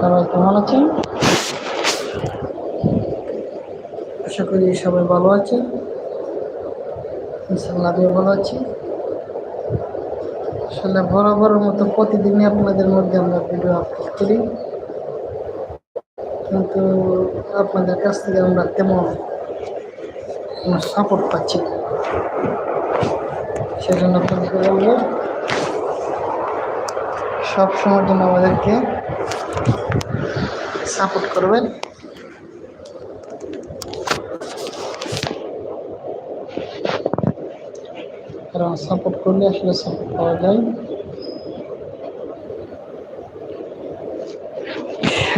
সবাই কেমন আছেন? আশা করি সবাই ভালো আছে ইনশাল্লাহ আমিও ভালো আছি। আসলে বরাবরের মতো প্রতিদিনই আপনাদের মধ্যে আমরা ভিডিও আপলোড করি। কিন্তু আপনাদের কাছ থেকে আমরা তেমন সাপোর্ট পাচ্ছি না। সেজন্য আপনাদেরকে বলব সব সময়ের জন্য আমাদেরকে সাপোর্ট করবেন। কারণ সাপোর্ট করলে আসলে সাপোর্ট পাওয়া যায়।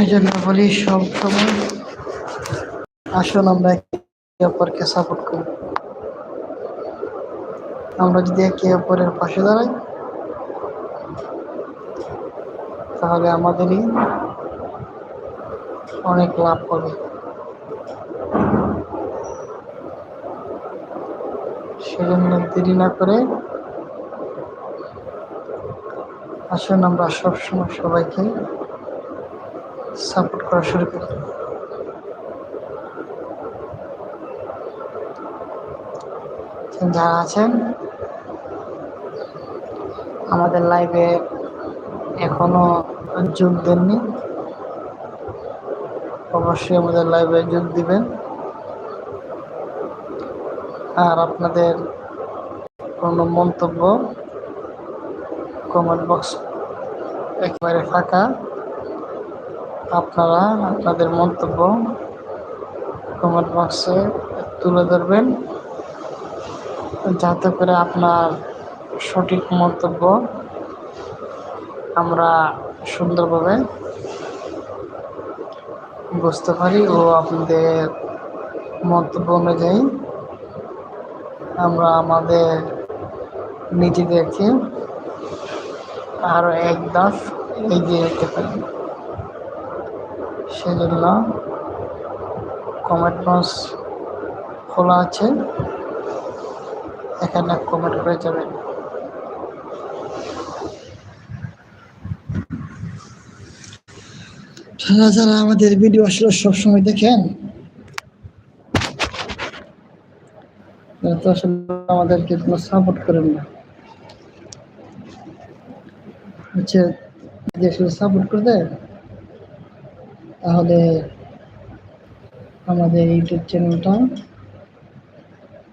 এই জন্য বলি সব সময় আসুন, আমরা একে অপরকে সাপোর্ট করি। আমরা যদি একে অপরের পাশে দাঁড়াই তাহলে আমাদেরই অনেক লাভ হবে। সেজন্য দেরি না করে আসুন আমরা সবসময় সবাইকে সাপোর্ট করা শুরু করি। যারা আছেন, আমাদের লাইভে এখনও যোগ দেননি অবশ্যই আমাদের লাইভে যোগ দিবেন। আর আপনাদের কোনো মন্তব্য কমেন্ট বক্স একেবারে ফাঁকা। আপনারা আপনাদের মন্তব্য কমেন্ট বক্সে তুলে ধরবেন। যাতে করে আপনার সঠিক মন্তব্য আমরা সুন্দরভাবে বুঝতে পারি ও আপনাদের মন্তব্য অনুযায়ী আমরা আমাদের নিজেদেরকে আরও এক দাস এগিয়ে যেতে পারি। সেজন্য কমেন্ট বক্স খোলা আছে। এখানে কমেন্ট করে যাবেন। যারা যারা আমাদের ভিডিও আসলে সবসময় দেখেন আসলে আমাদেরকে কোনো সাপোর্ট করেন না। হচ্ছে সাপোর্ট করে দেয়, তাহলে আমাদের ইউটিউব চ্যানেলটা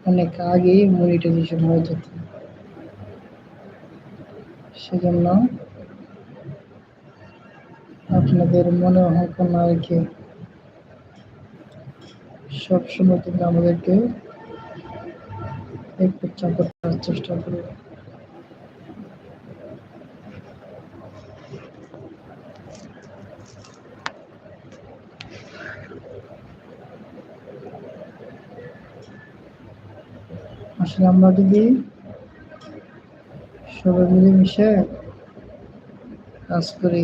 অনেক আগেই মনিটাইজেশন হয়ে যেত। সেজন্য আপনাদের মনে অহংকার না রেখে সবসময় কিন্তু আমাদেরকে করার চেষ্টা করবে আসলে আমরা যদি সবাই মিলেমিশে কাজ করি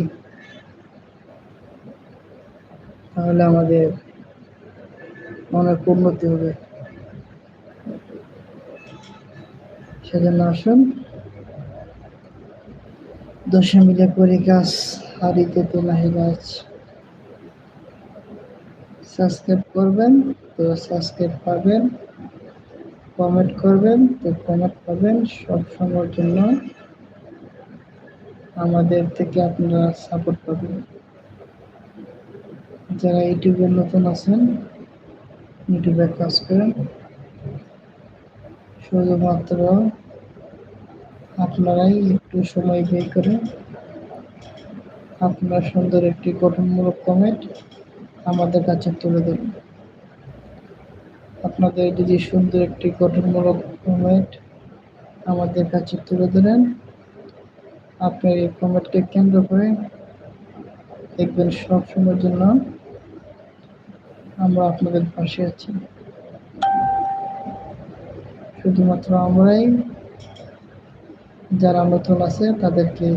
তাহলে আমাদের অনেক উন্নতি হবে। সেজন্য আসুন। দশে মিলে করি কাজ হারিতে তো নাহি গাছ। সাবস্ক্রাইব করবেন, তো সাবস্ক্রাইব পাবেন, কমেন্ট করবেন, তো কমেন্ট পাবেন। সব সময়ের জন্য আমাদের থেকে আপনারা সাপোর্ট পাবেন। যারা ইউটিউবে নতুন আছেন, ইউটিউবে কাজ করেন শুধুমাত্র আপনারাই একটু সময় বের করে আপনার সুন্দর একটি গঠনমূলক কমেন্ট আমাদের কাছে তুলে দেবেন আপনাদের যদি সুন্দর একটি গঠনমূলক কমেন্ট আমাদের কাছে তুলে ধরেন, আপনার এই কমেন্টকে কেন্দ্র করে দেখবেন সব সময়ের জন্য আমরা আপনাদের পাশে আছি। শুধুমাত্র আমরাই যারা নতুন আছে, তাদেরকে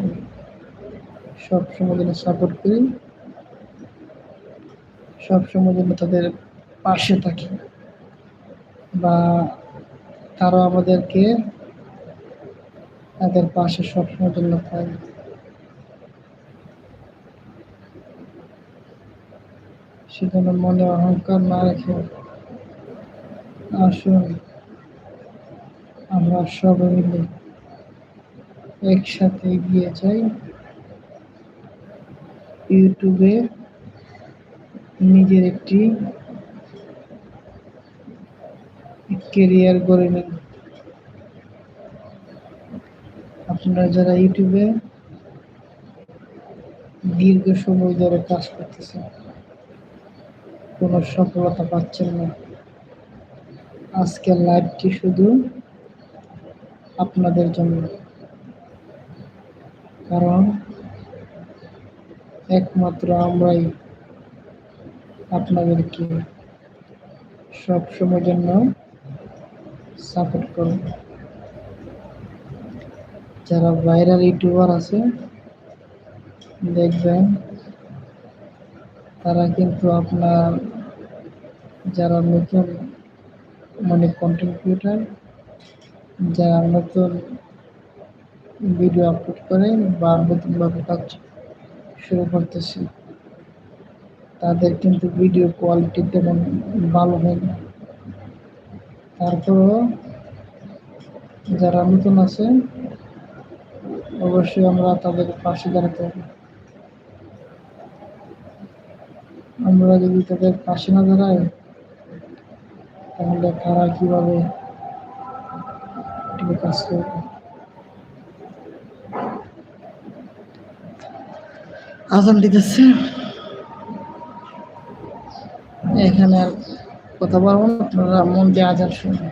সব সময় জন্য সাপোর্ট করি। সব সময় জন্য তাদের পাশে থাকি। বা তারা আমাদেরকে তাদের পাশে সবসময় জন্য পায়। সেজন্য মনে অহংকার না রেখে আসুন। আমরা সবাই মিলে একসাথে এগিয়ে যাই। ইউটিউবে নিজের একটি কেরিয়ার গড়ে নিন। আপনারা যারা ইউটিউবে দীর্ঘ সময় ধরে কাজ করতেছেন কোনো সফলতা পাচ্ছেন না। আজকের লাইভটি শুধু আপনাদের জন্য। কারণ একমাত্র আমরাই আপনাদেরকে সব সময় জন্য সাপোর্ট করব। যারা ভাইরাল ইউটিউবার আছে, দেখবেন তারা কিন্তু আপনার যারা নতুন মানে কন্টেন্ট ক্রিয়েটার যারা নতুন ভিডিও আপলোড করে বা নতুনভাবে কাজ শুরু করতেছে, তাদের কিন্তু ভিডিও কোয়ালিটি তেমন ভালো হয় না। তারপরেও যারা নতুন আছে, অবশ্যই আমরা তাদের পাশে দাঁড়াতে হবে। আমরা যদি তাদের পাশে না দাঁড়াই তাহলে এটিকে কাজ করবে? আজান দিতেছে। এখানে আর কথা বলব না, আপনারা মন দিয়ে আজান শুনবেন